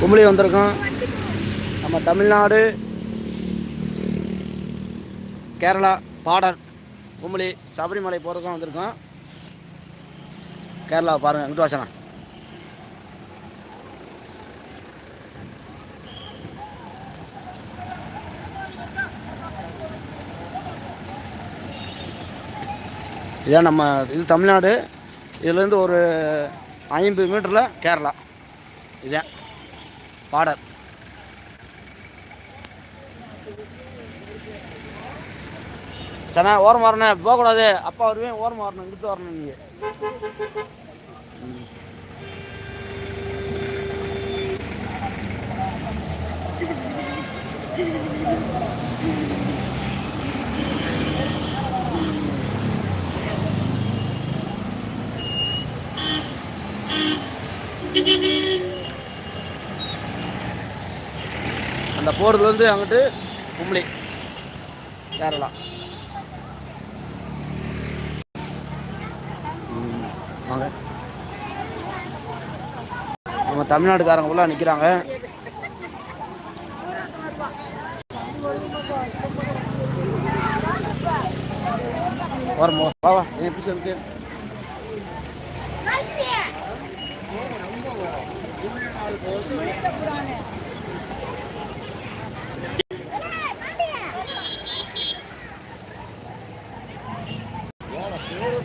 கும்பலி வந்திருக்கோம். நம்ம தமிழ்நாடு கேரளா பார்டர் கும்பலி சபரிமலை போகிறதுக்கும் வந்திருக்கோம். கேரளா பாருங்கள் இங்கிட்டு வாசனா. இதான் நம்ம இது தமிழ்நாடு. இதுலேருந்து ஒரு ஐம்பது மீட்டரில் கேரளா. இதான். பாடல். சனா ஓரம் வரணும் போகக்கூடாது. அப்பா வருவேன் ஓரம் வரணும். இங்கிட்டு வரணும் நீங்கள் mm-hmm. அந்த போகிறதுலேருந்து அங்கிட்டு கும்பளி கேரளா. வாங்க. நம்ம தமிழ்நாட்டுக்காரங்க ஃபுல்லாக நிற்கிறாங்க வரமோ வா நீ எப்படி இருக்கு